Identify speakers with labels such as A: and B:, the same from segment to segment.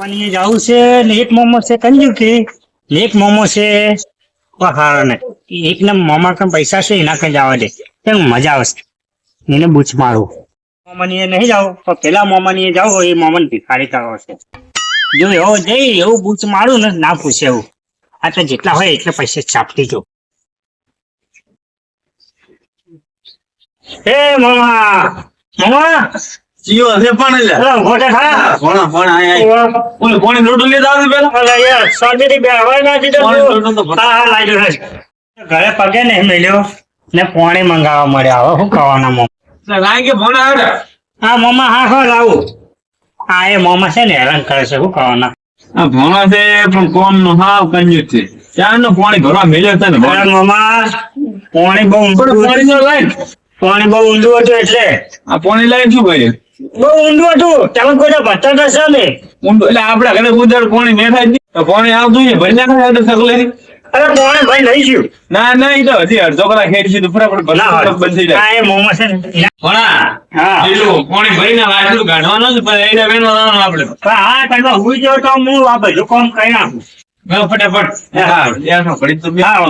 A: મોમાની જવું છે ને એક મોમો છે કંજુ કે. એક મોમો છે. હારો ને એક ને મોમા કન પૈસા છે, એના કઈ જવા દે. કેમ મજા આવશે? એને બૂચ મારું. મોમાની નહીં જાવ પણ પેલા મોમાની જાવ એ મોમન ભિખારી કરવો છે જો એવો જઈ, એવું બૂચ મારું ને, ના પૂછે એવું. આ તો જેટલા હોય એટલે પૈસા ચાપતી જો. એ મામા મામા
B: જીઓ પણ લે. આય. ઓલે કોણી? લોટો પેલા?
A: અલા, યાર, ના દીધો
B: લોટો તો.
A: ઘરે પગે નહીં મળ્યો ને પોણી મંગાવવા મળ્યા. હવે શું
B: ખાવાના કે ભણા આવડે
A: હા મોમા હા હા લાવું. હા એ મોમા છે ને હેરાન કરે છે. શું ખાવાના?
B: આ ભણા છે પણ કોમ નો હાવ કંજૂસ છે. ચારનું પાણી ભરવા મેલ્યો
A: તને મોમાં પાણી બહુ ઊંડું
B: પાણી
A: બહુ ઊંડું હતું એટલે.
B: આ પાણી લાઈન શું કર્યું?
A: બહુ ઊંડું હતું. તમે કોઈ ભરતા તો ને?
B: ઊંડું. એટલે આપડા ઘરે ઉધાર પાણી મેઠા જ તો પાણી આવતું છે ભરી નાખે એટલે સગલે
A: અરે પાણી ભાઈ લઈ ગયું
B: ના ના ઈ તો હજી અડધો કલાક હેઠ છે તો ફટાફટ ભરતું બંધ થઈ જાય
A: હા એ મોમાં છે ને.
B: ભણા.
A: હા.
B: એટલું પાણી એને વેણવા લાવવાનું આપણે
A: હા તમે હુઈ જાઓ તો હું આ બધું કામ કરી નાખું.
B: ફટાફટ. હા.
A: હા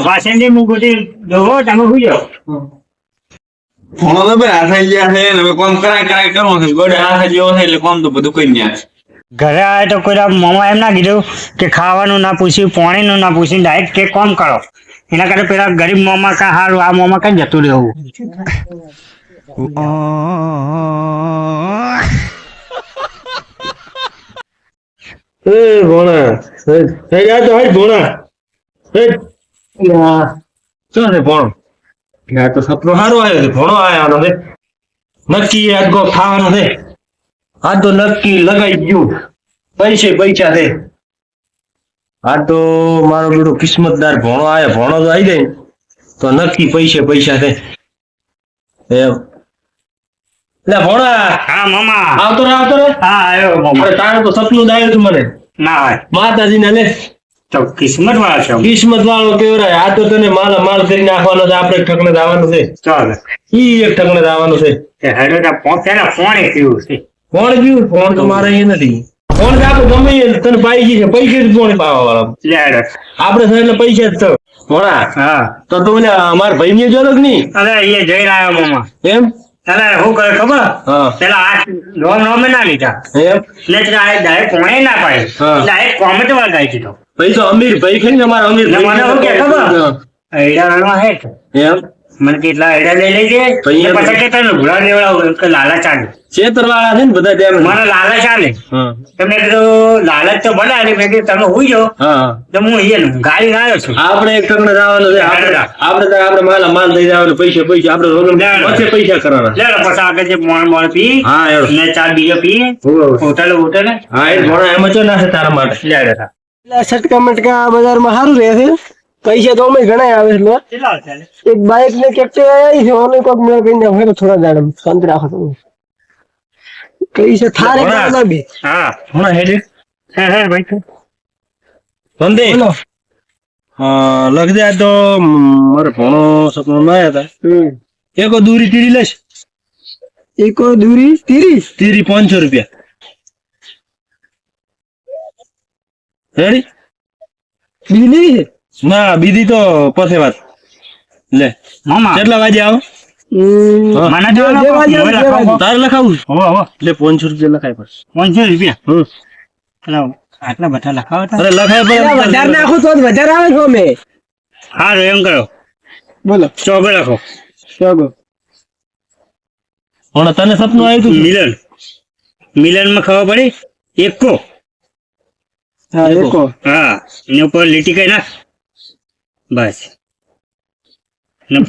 A: હું જાઓ
B: ભણો તો ભાઈ હાથે ગયા છે હવે કોમ કરાય કરાય કરવું છે. ગોડે હાથે જેવો છે એટલે કોમ તો બધું કરી ન્યા
A: ઘરે આવે તો કોઈ મમ્મા એમ ના કીધું કે ખાવાનું ના પૂછ્યું પાણીનું ના પૂછ્યું ડાયરેક્ટ કે કોમ કરો. એના કરતા પેલા ગરીબ મોમાં કા હારું આ મોમાં કઈ જતું રહેવું.
C: એ ભોણા થઈ ગયા તો હજ ભોણા. હજ
B: શું છે ભણો?
C: આ તો સપનો સારો આવ્યો છે ભણો આવ્યો હવે નક્કી આગો ખાવાનું છે. આ તો નક્કી લગાઈ ગયું. પૈસે પૈસા છે. આ તો મારો બેટો કિસ્મતદાર ભણો આવ્યો ભણો તો આવી જાય. તો નક્કી પૈસે પૈસા છે. એમ. લે ભોણા
A: હા મામા.
C: આવતો રે આવતો રે
A: હા આવ્યો મમ્મા
C: તારે તો સપનું આવ્યું તું મને.
A: ના હોય
C: માતાજી ને
A: તો કિસ્મત વાળા છો
C: કિસ્મત વાળો કેવરાય આ તો તને માલ માલ કરી નાખવાનો છે. આપણે ઠકને દાવાનું છે.
A: ચાલે.
C: ઈ એક ઠકને દાવાનું છે.
A: તે હેડો તો પો- પેલા પાણી પીવું છે.
C: કોણ ગયું ફોન તો મારે એ નથી. ફોન તો ગમે તને પાઈ ગઈ છે. પૈસે જ કોણ પાવા વાળા. આપણે છે એટલે પૈસા જ તો. ભોણા
A: હા.
C: તો તું ને અમારા ભાઈ ને જોડો કે નહીં?
A: અરે એ જઈ રહ્યા મામા.
C: એમ?
A: અરે શું કરે ખબર?
C: હા.
A: પેલા આ લોન નોમે ના લીધા.
C: એમ?
A: એટલે ડાયરેક્ટ પોણે ના પાડી.
C: હા.
A: ડાયરેક્ટ કોમેન્ટ વાળા
C: ભાઈ તો અમીર ભાઈ ખાઈ ને અમારા અમીર
A: ને મને શું કે ખબર?
C: હા.
A: આઈડા હે
C: એમ?
A: મને કેટલા એડા લઈ લેજે.
C: પછી
A: કે તને ભૂલા દેવડાવું કે લાલચ ચાલે
C: છેતર વાળા છે ને બધા ત્યાં
A: મને લાલા ચાલે
C: હા.
A: તો મેં કીધું લાલચ તો બનાવી મેં કીધું તમે હુઈ જાઓ. તો હું અહીંયા ગાડી આવ્યો છું.
C: આપણે એક ટકણે જવાનું છે. આપણે તો આપણે માલ માલ લઈ જવાનું પૈસા પૈસા. આપણે રોગમ વચ્ચે પૈસા કરવાના.
A: લે પછી આગળ જે મોણ મોણ પી
C: હા
A: ને ચાર બીજો પી. Hotel hotel.
C: હા એ ભણા એમ જ ના છે તારા માટે?
A: લે.
D: છટકા મટકા બજારમાં સારું રહે છે. પૈસા તો અમે ઘણા આવે છે એક બાઇક ને કેક્ટિવા આવી છે ઓને કોક મેં કરીને હવે તો થોડા દાડમ શાંતિ રાખો તમે કઈ છે થારે. કાલા બી.
A: હા
C: હમણાં હેડે.
A: હે હે ભાઈ
D: બોલો.
C: હા લખજે તો મારે ભણો સપનો ના હતા. એકો દૂરી તીરી લેશ
D: એકો દૂરી તીરી.
C: તીરી પાંચસો રૂપિયા. રેડી
D: બીજી
C: ના બીજી તો પછી વાત. લે
A: મામા.
C: કેટલા વાગે આવો?
A: મને જો
D: વાગે.
C: તારે લખાવું
A: હો હો
C: રૂપિયા લખાય પડશે
A: પાંચસો રૂપિયા?
C: હમ.
A: આટલા બધા લખાવતા
C: અરે લખાય
D: એટલે વધારે
C: પડે
D: તો વધારે આવે છો અમે?
A: સારું એમ કરો.
D: બોલો.
A: ચોપડે લખો
C: તને સપનું આવ્યું હતું
A: મિલન મિલન. માં ખબર પડી? એકો
D: હા એકો
A: હા એની ઉપર લીટી કઈ નાખ. બસ. ફોન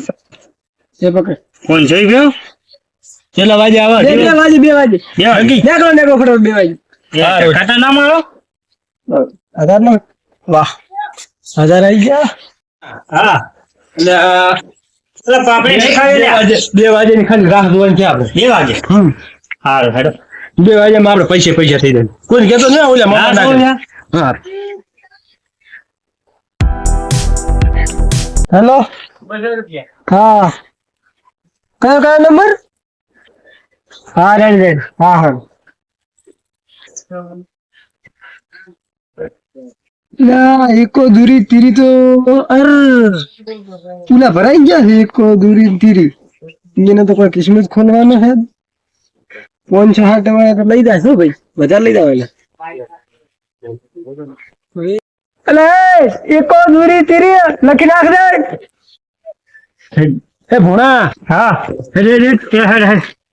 D: એ પકડ.
A: પાંચસો રૂપિયા
C: કેટલા વાગે આવા.
D: બે બે વાગે બે વાગે
A: બે વાગી.
D: નીકળો નીકળો ફટાફટ બે વાગે
A: કાટા ના મારો
D: હજાર નો વાહ. હજાર આવી ગયા?
A: હા.
C: એટલે આ
A: એટલે પાપડી નહીં
C: બે
A: લે.
C: વાગે બે વાગે ની ખાલી રાહ જોવાની છે આપણે.
A: બે વાગે?
C: હમ.
A: સારું હેડો.
C: બે વાગે માં આપણે પૈસે પૈસા થઈ જાય. કોઈ કેતો ના ઓલા મામા. હા
D: હેલો હા કયો કયો નંબર હા રેડ રેડ હા હા ના એકો દૂરી તીરી તો અર પુલા ભરાઈ ગયા છે એકો દૂરી તીરી એને તો કોઈ કિસ્મત ખોલવાનો છે પાંચસો છ વાળા તો લઈ જાય ભાઈ બજાર લઈ જાય અલે એકો દૂરી તીરી લખી નાખ દે. એ ભોણા.
A: હા. રે હેડ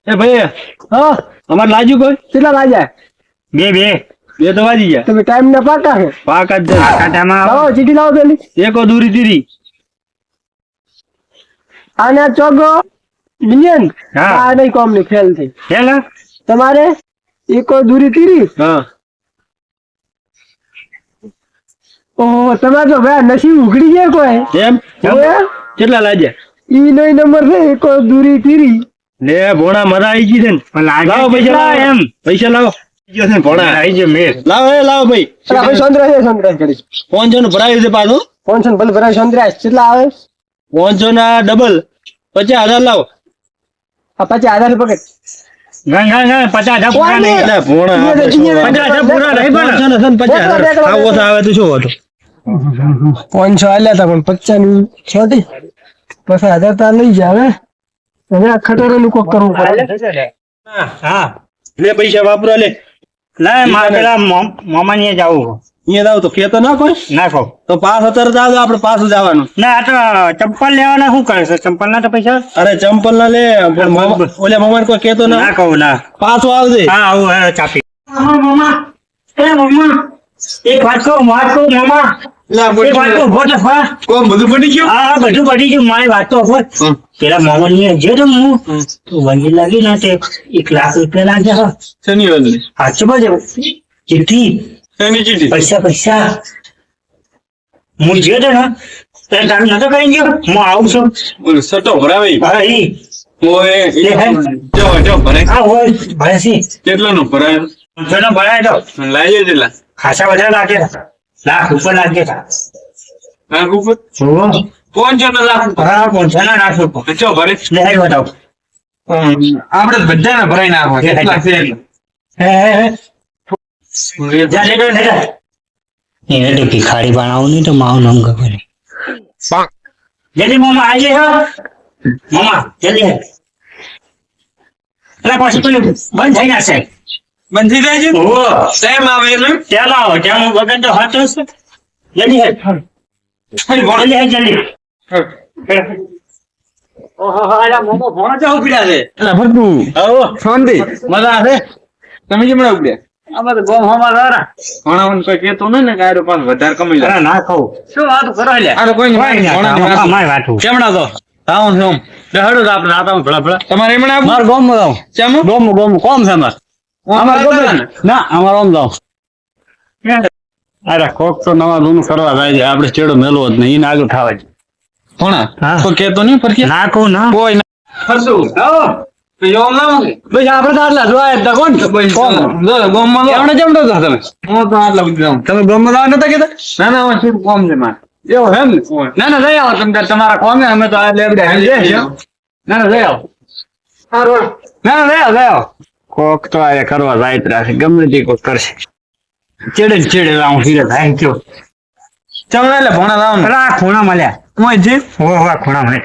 C: એ ભાઈ
D: હા.
C: અમાર લાજુ કોઈ?
D: કેટલા લાજા
A: બે બે.
C: બે તો વાજી ગયા.
D: તમે ટાઈમ ને પાકા છે
C: પાક જ
A: કાંટામાં આવો.
D: ચીઠી લાવો પેલી.
C: એકો દૂરી તીરી.
D: આને ચોગો મિલિયન
A: હા.
D: આ નહીં કોમની ફેલ થઈ.
A: ફેલ
D: તમારે એકો દૂરી તીરી?
C: હા.
D: ઓહો તમારે તો ભાઈ નસીબ ઉઘડી ગયા કોઈ.
C: એમ કેટલા લાગ્યા?
D: ઈ નો નંબર છે એક દૂરી તીરી.
C: લે ભોણા મરા આવી ગઈ છે ને. લાવો પૈસા લાવો.
A: એમ?
C: પૈસા લાવો. ભોણા.
A: આવી ગયો મેર
C: લાવો એ લાવો ભાઈ.
D: ભાઈ સંદ્રા છે સંદ્રા
C: પાંચસો નું ભરાયું છે પાછું.
D: પાંચસો ભલે ભરાય સંદ્રા કેટલા આવે?
C: પાંચસો ના ડબલ. પચાસ હજાર લાવો.
D: આ પકડ.
A: પચાસ હજાર
C: હોય?
A: પચાસ હજાર પૂરા નહીં પણ.
C: ને છે ને પચાસ હજાર.
D: દેખો, દેખો,
C: આવો તો આવે તો શું હતું?
D: પાંચસો આલ્યા હતા પણ પચાસની છોટી. પછી હજાર તાર લઈ જાવે હવે. આ ખટોરો નું કોક કરવું પડે.
A: હા
C: લે. પૈસા વાપરો લે.
A: ના મારે પેલા મોમ- જાવું
C: અહીંયા જાવ તો ખેતો ના કોઈ
A: નાખો.
C: તો પાસ અત્યારે જાવ આપણે પાછું જવાનું.
A: ના આ તો ચંપલ લેવાના શું કરે છે? ચંપલ ના તો પૈસા?
C: અરે ચંપલ ના લે પણ મામા- ઓલા મામા કોઈ કેતો ના
A: ના કહું ના.
C: પાછું આવજે.
A: હા આવું હે ચાપી. મામા. એ મમા. એક વાત કહું વાત કહું મામા. હા જે તો હું. વંજી લાગી ને તે એક લાખ રૂપિયા લાગ્યા હો. સાચું બોલજે ચીઠી પૈસા પૈસા. હું જે તો ને તે તારે નતો કરી ગયો? હું આવું છું.
B: સટો ભરાવે.
A: હા
B: જો ભરાય. કેટલા નું ભરાય
A: ભરાય? તો.
B: લાવી કેટલા
A: ખાસા બધા લાગે. લાખ ઉપર લાગે
B: લાખ ઉપર?
A: જોવો
B: પાંચસો ના લાખ ઉપર?
A: હા પહોંચા ના લાખ ઉપર
B: ચો ભરે
A: લે બતાવો.
B: આપણે બધાને ભરાઈ નાખવા કેટલા છે
A: એને તો ભિખારી બનાવું નહીં તો મારું નામ ખબર જલ્દી મામા આજે હો. મામા જલ્દી પાછું બંધ થઈ જશે.
B: બંધ થઈ જાય છે
A: ઓહો
B: ટાઈમ આવે એટલે.
A: ચાલો આવો ત્યાં વગર તો હાથ છે. જલ્દી હે જલ્દી હે જલ્દી.
B: ના ને
A: ના
C: કેમણા તો
B: તમારે એમણે
C: ગોમ ગોમ કોમ છે
B: ને?
C: ના અમાર આમ જાવ અરે કોક તો નવા કરવા જાય છે. આપણે ચેડો મેલો જ નહીં. આગળ થાવા જ
B: ભણા
A: હા.
B: કોઈ નહીં ફરકે
A: ના ના.
B: કોઈ ના. ફરશું. તો.
C: તો તો તમારા કોમે અમે તો. ના ના ના ના કોક તો આ કરવા રાઈટ રાખે. ગમે તે કોક કરશે. ચેડે ચેડે હું ફીરે થાય. યુ
B: ચમ એટલે ભણા
A: લાવ રા ખૂણા મળ્યા.
B: હું જે
A: ઓ હો ખૂણા મળે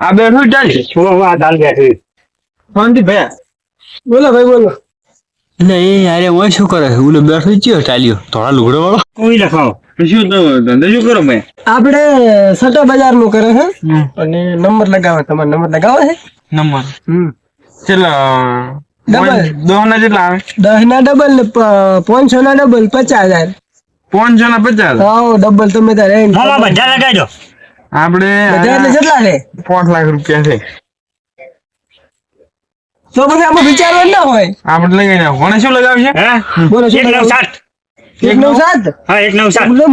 B: આ બેઠું ચાલશે
A: હો આ દાલ બેઠી.
B: ફોનથી ભયા.
D: બોલો ભાઈ બોલો.
C: એટલે એ યાર ઓય શું કરે? છે ઓલો બેઠો ચિયો ચાલ્યો. થોડા લુગડો વાળો?
A: કોઈ લખાવો.
B: શું ધંધો શું કરો ભાઈ?
D: આપણે સટા બજારનું કરે છે. અને નંબર લગાવે તમારે નંબર લગાવે છે?
B: નંબર?
D: હમ.
B: કેટલા
D: Double.
B: દસ ના કેટલા આવે?
D: દસ ના ડબલ ને પાંચસો ના ડબલ પચાસ હજાર.
B: પાંચસો? ના પચાસ
D: ડબલ તમે તારે
A: બધા લગાવી
B: આપણે
D: બધા એટલે કેટલા છે?
B: પાંચ લાખ રૂપિયા છે.
D: તો પછી આમાં વિચારવાનું ના હોય.
B: આપણે લગાવી નાખો કોને શું લગાવશે
A: હે?
D: બોલો શું
A: એક સાત.
D: એક નવ સાત?
A: હા એક નવ સાત.
D: બોલો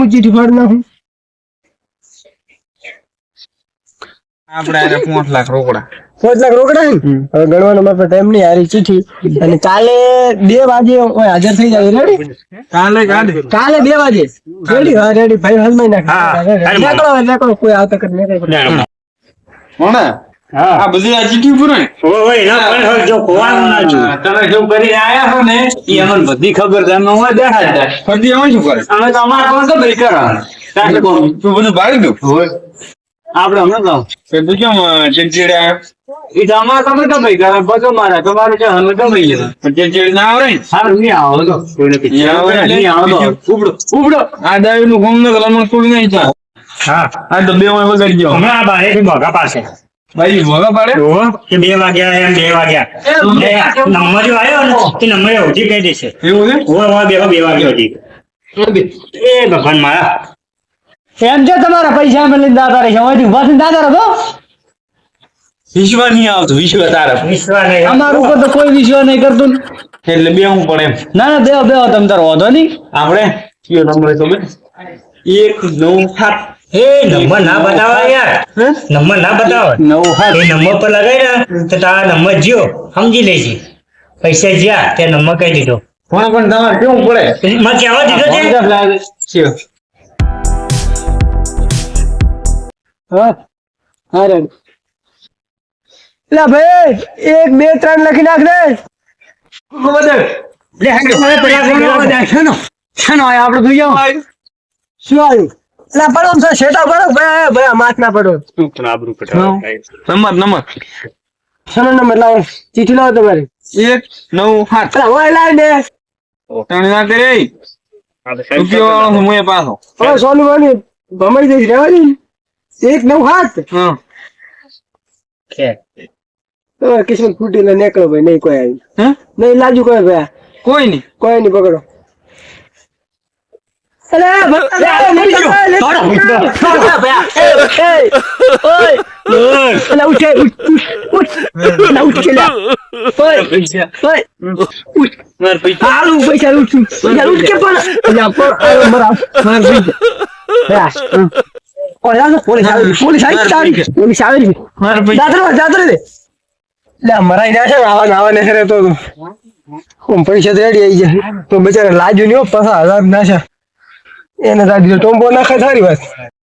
B: આપણે આને પાંચ લાખ રોકડા.
D: પાંચ લાખ રોકડા ને? હવે ગણવાનો મારે ટાઈમ નહીં હારી ચીઠી અને કાલે બે વાગે ઓય હાજર થઈ જાય રેડી
B: કાલે કાલે.
D: કાલે બે વાગે. રેડી હા રેડી ભાઈ હાલમાં નાખ. નીકળો નીકળો. કોઈ આવતા કર નીકળો
A: હા.
B: આ બધું આ ચીઠી ઉપર ઓય
A: હોય હોય પણ જો કોવાનું ના જો
C: તમે શું કરી આયા છો ને એ અમને બધી ખબર છે. અમે હું બેઠા હતા
B: ફરતી અમે શું કરે
C: અમે તો અમારે કોણ ખબર કોણ?
B: તું બધું બાળી દઉં.
C: આપણે હમણાં
B: તો કેમ ચીડચીડે આવ્યો
C: એ તમારા તમે ખબર કરે બધો મારા તમારે છે.
B: પણ ના
C: સારું નહીં આવો તો
B: નહીં આવડે એટલે
C: નહીં આવો તો ઉપડો ઉપડો
B: આ દાવી નું ઘઉં ન ગલામણ થોડું નહીં થાય.
A: હા.
B: આ તો બે વગાડી ગયો
A: હમણાં આ પાસે
B: ભાઈ ભોગા પાડે?
A: જુઓ કે બે વાગ્યા એમ બે વાગ્યા. નંબર જો આવ્યો ને તે નંબરે ઓછી કહી દેશે.
B: એવું છે?
A: બે બે વાગ્યા હજી એ ભગવાન મારા.
D: એમ છે તમારા પૈસા ઊભા થઈને દાતા રહો
B: વિશ્વ નહીં આવતું વિશ્વ તારા
A: વિશ્વ નહીં.
D: અમારું ઉપર તો કોઈ વિશ્વ નહીં કરતું
B: એટલે બે હું પણ એમ.
D: ના ના દેવા દેવા તમે તારો વાંધો નહીં.
B: આપણે? કયો નંબર બે એક નવ સાત.
A: એ નંબર ના બતાવો યાર. નંબર ના બતાવો.
B: નવ સાત.
A: એ નંબર પર લગાય ને તો તારા નંબર જ્યો. સમજી લેજે. પૈસા જ્યાં તે નંબર કહી દીધો.
B: પણ પણ તમારે કેવું પડે?
A: મેં કહેવા દીધો છે?
D: હા. હા લા ભાઈ એક બે ત્રણ લખી નાખ દે ચીઠી લાવો તમારી
B: એક નવ સાત
D: લાવી દે
B: ત્રણ ના કરે પાછો
D: સોનું ભમાઈ જઈશ રહેવા દે ને. એક નવ હાથ
B: હા
A: કે.
D: તો કિસ્મત ફૂટી ને નીકળો ભાઈ નહીં કોઈ આવી.
B: હે?
D: નહીં લાજુ કોઈ ભાઈ
B: કોઈ નહીં.
D: કોઈ નહીં પકડો. પોલીસ આવી. પોલીસ આવી. પોલીસ આવી વા, જાતરે દે. લે, મરાઈ ના છે આવા નાવા આવા ને હેરે તો. હું પૈસા રેડી આવી જાય તો બિચારા લાજુ નહીં પાછા હજાર ના છે. એને તારી ટોમ્બો નાખે સારી વાત.